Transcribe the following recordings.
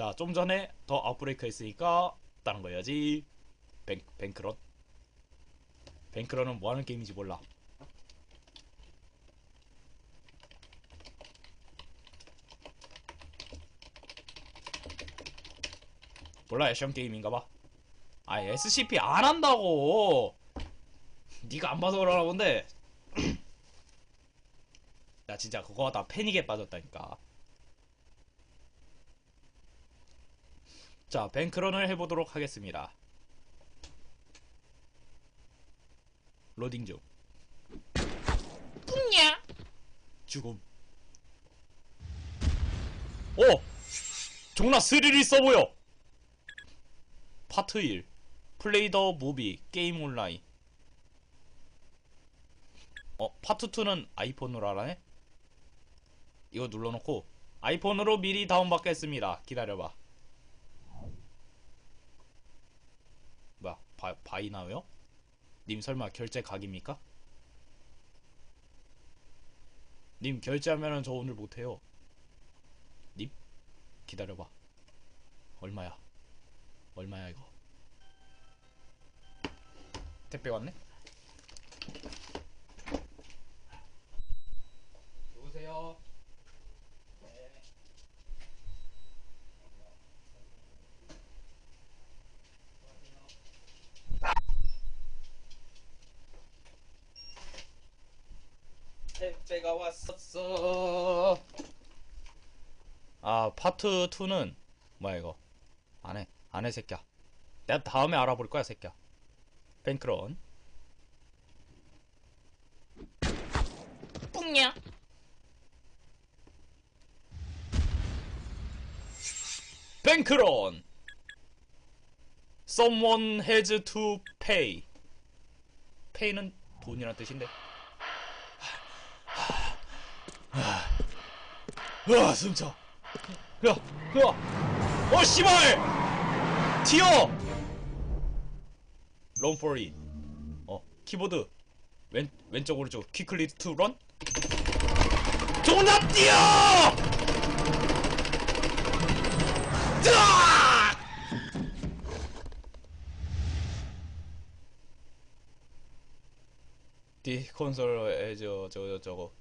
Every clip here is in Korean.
자, 좀 전에 더 아웃브레이크 했으니까 다른 거 해야지. 뱅, 뱅크런. 뱅크런은 뭐 하는 게임인지 몰라. 몰라, 액션 게임인가 봐. 아, SCP 안 한다고! 네가 안 봐서 그러나 본데. 나 진짜 그거 하다 패닉에 빠졌다니까. 자, 뱅크런을 해보도록 하겠습니다. 로딩 중. 뿡냐? 죽음. 오! 존나 스릴 있어 보여! 파트 1. 플레이 더 무비, 게임 온라인. 어, 파트 2는 아이폰으로 하라네? 이거 눌러놓고, 아이폰으로 미리 다운받겠습니다. 기다려봐. 뭐야, 바, 바이나요? 님 설마 결제 각입니까? 님 결제하면은 저 오늘 못해요. 님? 기다려봐. 얼마야? 얼마야 이거? 택배 왔네? 누구세요? 네. 택배가 왔었어. 아 파트 2는 뭐야 이거? 안해 안해 새끼야. 내가 다음에 알아볼 거야 새끼야. 뱅크런. 뿡냐? 뱅크런. Someone has to pay. pay는 돈이란 뜻인데. 으아 숨차. 야, 야, 어 씨발! 튀어! For it. 어 키보드. 왼 왼쪽 오른쪽 퀴클리 투 런 존나 뛰어! 으악! 디 콘솔 에 저저 저거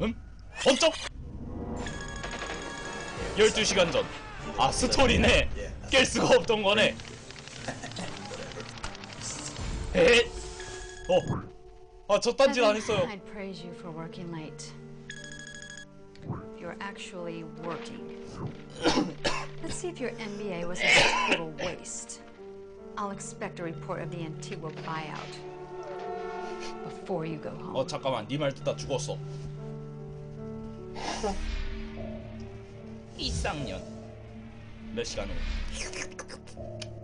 응? 번쩍! 12시간 전. 아, 스토리네. 깰 수가 없던 거네. 에? 어. 아, 저 딴짓 안 했어요. I'd praise you for working late. You're actually working. Let's see if your MBA was a total waste. I'll expect a report of the Antigua buyout before you go home. 어, 잠깐만. 네 말 듣다 죽었어. 이쌍년. 몇 시간 후.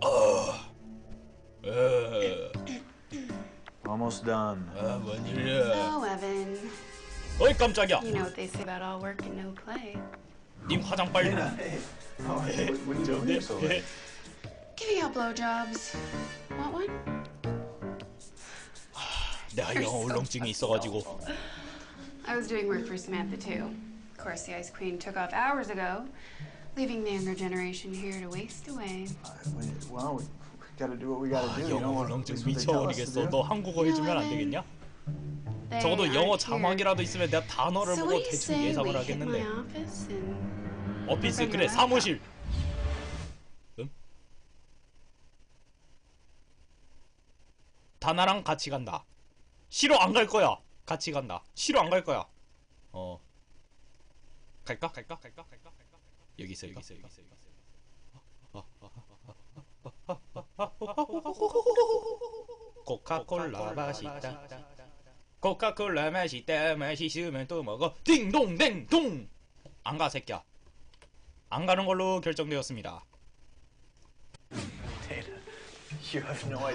어. 어. Almost done. 아, 뭔 일이야. Oh, Evan, 어이, 깜짝이야. you know what they say about all work and no play. 님 화장 빨리. Hey. Oh, hey, what, what are you doing here so late? Giving out blowjobs. Want one? 내가 영어 울렁증이 있어가지고. I was doing work for Samantha too. Of course, the Ice Queen took off hours ago, leaving the younger generation here to waste away. We- Well, we, gotta do what we gotta 아, do. 영어 to 미쳐버리겠어. 너 한국어 해주면 안 되겠냐? 적어도 영어 자막이라도. 있으면 내가 단어를 So 보고 대충 예상을 하겠는데. Bring 그래 사무실. 응? 다나랑 같이 간다. 싫어 안 갈 거야. 같이 간다. 싫어 안 갈 거야. 어. 갈까? 갈까? 갈까? 갈까? 갈까? 여기 있어 여기 있어 여기 있어 여기 있어. 코카콜라 맛있다. 코카콜라 맛있다. 맛있으면 또 먹어. 딩동댕동. 안 가 새끼야. 안 가는 걸로 결정되었습니다.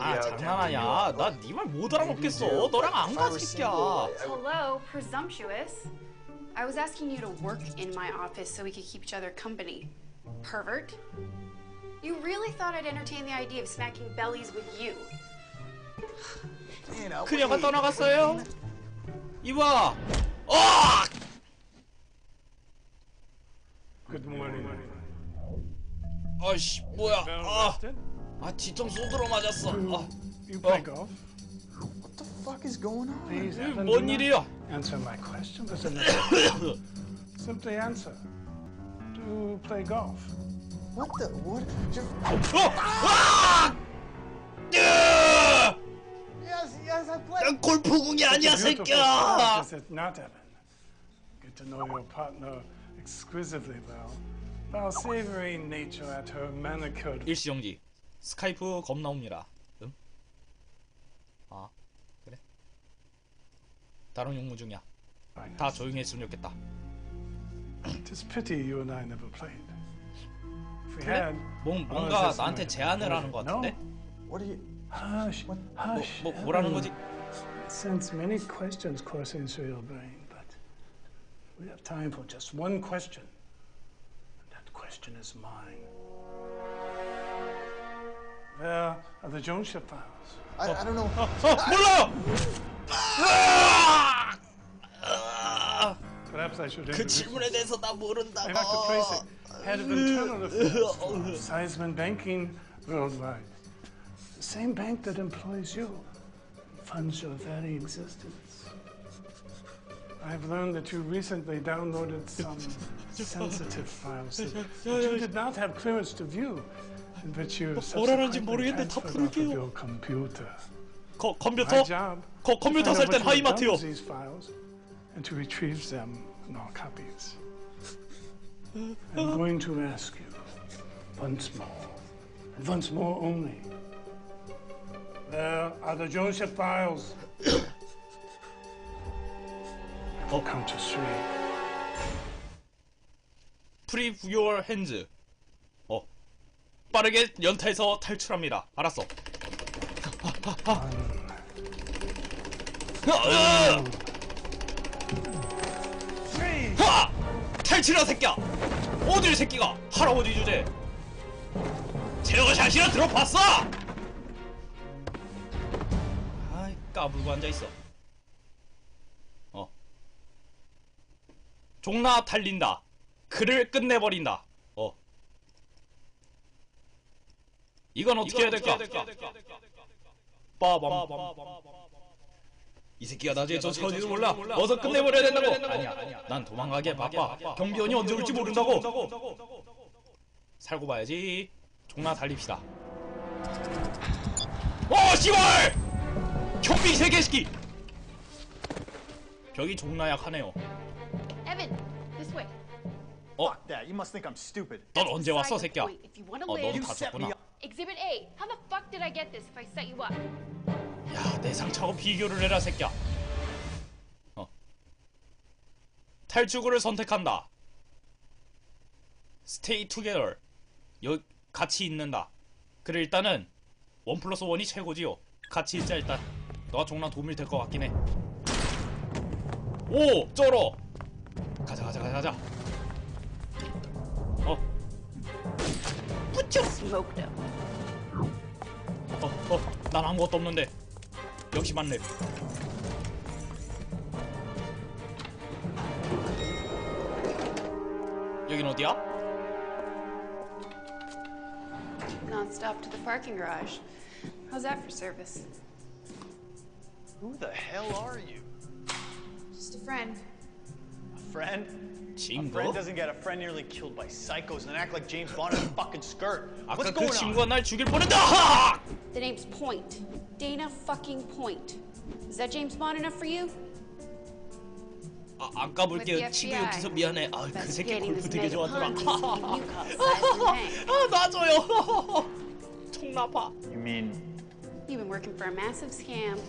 아 장난하냐? 나 네 말 못 알아먹겠어. 너랑 안 가 새끼야. Hello, presumptuous. I was asking you to work in my office so we could keep each other company. Pervert. You really thought I'd entertain the idea of smacking bellies with you. 그녀가. 떠나갔어요. 이봐. 아! Good morning. 아씨 뭐야 아? 아 뒤통수 들어 맞았어 아, Oh. golf? What the fuck is going on? 뭔 일이야 Answer my question. Listen. to me. Simply answer. Do you play golf? What the? What? Just, 어! 아! 으아! yes, yes, I play. 난 골프공이 아니야 Beautiful 새끼야 sport, is it not, Evan? Get to know your partner exquisitely well. While savoring nature at her manicured 일시정지 스카이프 검 나옵니다 응? 아 그래? 다른 용무 중이야. 다 조용히 했으면 좋겠다 It's pity you and I never played. If we 그래? had, 뭔, 뭔가 나한테 제안을 하는 것 같은데? What are you? Hush, 뭐, hush. 뭐 뭐라는 거지? I sense many questions coursing through your brain, but we have time for just one question. And that question is mine. Where are the Jonesia files? I, I don't know. 어 몰라요! 으아! 으아! Perhaps I should 그 introduce 질문에 대해서 나 I'm Dr. 모른다고 Tracy, head of internal affairs for Seisman Banking Worldwide. The same bank that employs you, funds your very existence. I've learned that you recently downloaded some sensitive files that, that you did not have clearance to view, and which you 뭐라는지 subsequently 모르겠는데 다 transferred off of 부를게요. your computer. 거, My 컴퓨터? job 거, to 컴퓨터 find 살 out 땐 what you've done 하이마트요 with these files and to retrieve them our copies. I'm going to ask you once more, and once more only. Where are the Joseph files? I'll count to three. 프리 your hands 어 빠르게 연타에서 탈출합니다 알았어 아, Three! 하! 탈출하 새끼야! 어딜 새끼가? 할아버지 주제. 제어샷이나 들어봤어? 아이 까불고 앉아있어. 어. 종나 달린다. 글을 끝내버린다. 어. 이건 어떻게 해야 될까? 빠밤 이 새끼가 나중에 쫓아오지도 몰라 어서 끝내버려야 된다고 아니야 난 도망가기에 바빠 경비원이 언제 올지 모른다고 살고 봐야지 종나 달립시다 어 씨발 경비 세개시키 벽이 종나 약 하네요 Evan, this way. Fuck that. You must think I'm stupid. 넌 언제 왔어 새끼야 어 너도 다쳤구나. Exhibit A. How the fuck did I get this if I set you up? 야, 내 상처하고 비교를 해라, 새끼야. 어. 탈출구를 선택한다. Stay together. 여, 같이 있는다. 그래, 일단은, 원 플러스 원이 최고지요. 같이 있자, 일단. 너가 종나 도움이 될 것 같긴 해. 오! 쩔어! 가자, 가자, 가자, 가자. 어. him. 어, 어, 난 아무것도 없는데. 역시 맞네. 여긴 어디야? Non-stop to the parking garage. How's that for service? Who the hell are you? Just a friend. A friend? A 친구? friend doesn't get a friend nearly killed by psychos and act like James Bond in a fucking skirt. What's 아까 그 going on? 친구가 날 죽일 뻔했다! 하하! The name's Point. Dana fucking Point. Is that James Bond enough for you? 아, 아까 볼게 With the 친구 FBI. 욕해서 미안해. 아, 그 새끼 Investigating 골프 this 되게 mega 좋아하더라. con case making you call Seisman Bank. 아, 놔줘요. 총나파. You mean You've been working for a massive scam.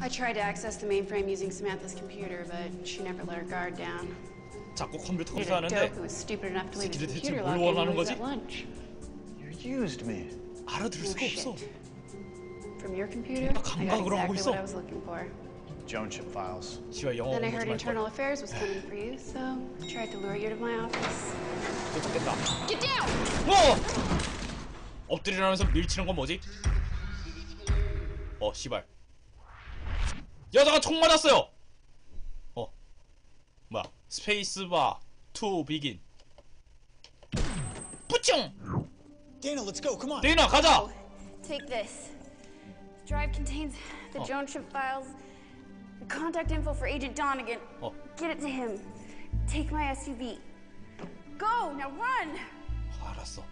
I tried to access the mainframe using Samantha's computer, but she never let her guard down. 자꾸 컴퓨터 검사하는데 새끼들 대체 뭘 원하는 거지? 알아들을 수가 없어. got 감각으로 하고 있어. Joan ship files. 지와 영어 Then I 공부 heard 좀할 internal 거야. affairs was coming for you, so I tried to lure you to my office. 도착했다. Get down! 어! 엎드리라면서 밀치는 건 뭐지? 어, 씨발. 여자가 총 맞았어요. 어. 스페이스바 투 비긴 뿌쭝 Dana, let's go. Come on. 데이나 가자 Take this. The drive contains the Jones Ship files, contact info for Agent Donegan. 어. Get it to him. Take my SUV. Go, now run! 알았어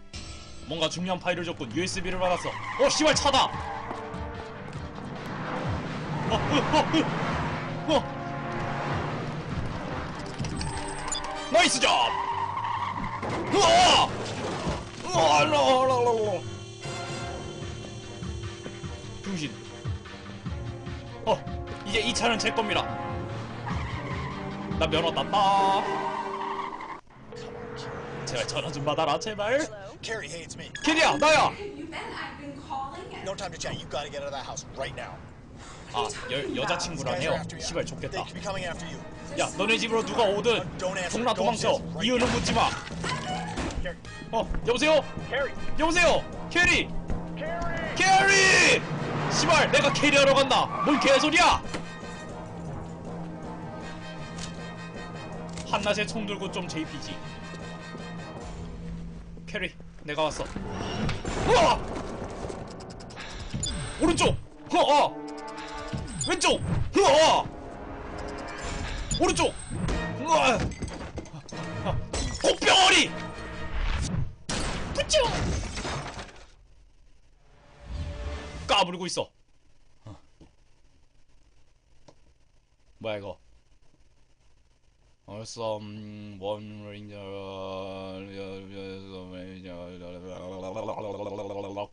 뭔가 중요한 파일을 줬군 USB를 받았어 어 씨발 차다 어, 어, 어, 어. 어. 나이스 잡 우와 우와 라라라라 중신 어 이제 이 차는 제 겁니다 나 면허 땄다 제발 전화 좀 받아라 제발 Carrie, hey, it's me. 캐리야 나야 You No time to chat. You've got to get out of that house right now. 아 여, 여자친구라네요. 시발 좋겠다. 야 너네 집으로 누가 오든 동나 도망쳐. 이유는 묻지 마. 어 여보세요? 여보세요? 캐리. 캐리! 시발 내가 캐리하러 간다. 뭔 개소리야? 한낮에 총 들고 좀 JPG 캐리 내가 왔어. 우와 오른쪽! 허 어 왼쪽 허어 오른쪽 우와 꽃병어리 뿌쭈 까부르고 있어 어. 뭐야 이거 원 레인저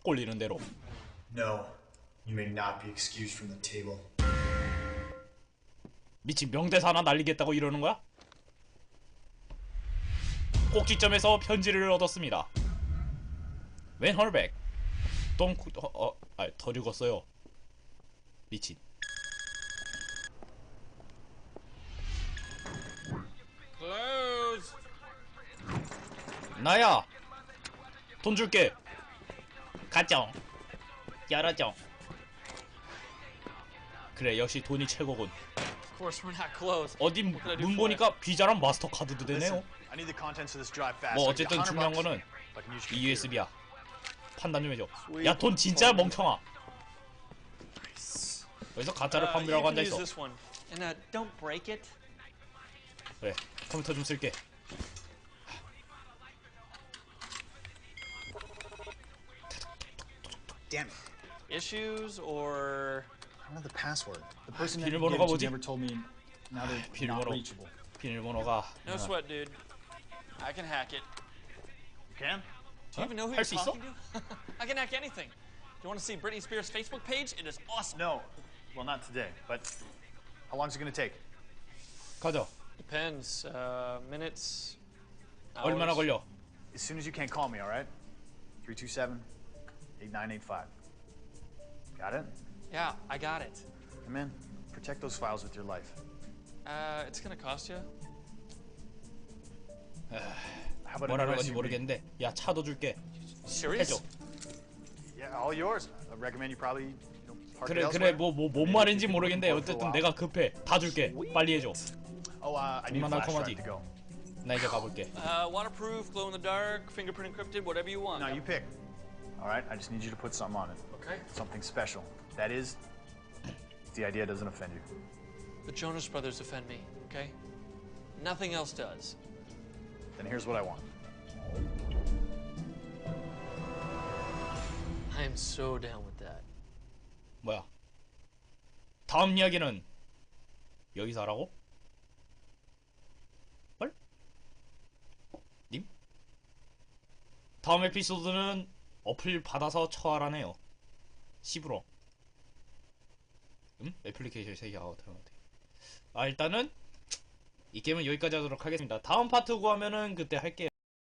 꼴리는 대로 No, you may not be excused from the table. 미친 명대사 하나 날리겠다고 이러는 거야? 꼭지점에서 편지를 얻었습니다. 웬 헐백? 똥, 구- 어, 어, 아, 덜 읽었어요. 미친. 나야! 돈 줄게! 가정! 열어줘! 그래, 역시 돈이 최고군. Of course, we're not closed. 어디 문 보니까 비자랑 마스터 카드도 되네요. Listen, I need the contents of this drive fast. 뭐 어쨌든 100 중요한. 거는 If I can use your 이. USB야. 판단 좀 해줘. 야 돈 진짜 멍청아. 여기서 가짜를 Uh, 판매라고 앉아 있어. this one. And uh, don't break it. 그래 컴퓨터 좀 쓸게. Damn it. Issues or don't know the password. The person that gave 비밀번호가 it to 뭐지? never told me. Now they're not 비밀번호. reachable. 비밀번호가 no sweat, dude. I can hack it. You can? Do you even know who 할 you're 수 있어? talking to? I can hack anything. Do you want to see Britney Spears' Facebook page? It is awesome. No. Well, not today, but how long is it going to take? 가져. Depends. Uh, minutes. 얼마나 hours. 걸려? As soon as you can, call me, all right? 327 8985. Got it? Yeah, I got it. Come in. Protect those files with your life. Uh, it's gonna cost you. How about a 뭐라는 new 건지 SUV? 모르겠는데 야 차도 줄게. Serious? 해줘. Yeah, all yours. I recommend you probably you know, park 그래 it 그래 elsewhere. 뭐 뭐 뭔 말인지 모르겠는데 어쨌든 내가 급해. 다 줄게. 빨리 해줘. Oh, uh, I need a 얼마나 flash 날콤하지? drive to go. 나 이제 가볼게. Uh, waterproof, glow in the dark, fingerprint encrypted, whatever you want. No, you pick. All right, I just need you to put something on it. Okay. Something special. That is, if the idea doesn't offend you. The Jonas Brothers offend me. Okay. Nothing else does. Then here's what I want. I am so down with that. 뭐야? 다음 이야기는 여기서 하라고? 헐? 님? 다음 에피소드는 어플 받아서 처하라네요. 씹으러. 음? 애플리케이션 세개 아웃 아 일단은 이 게임은 여기까지 하도록 하겠습니다. 다음 파트 구하면은 그때 할게요.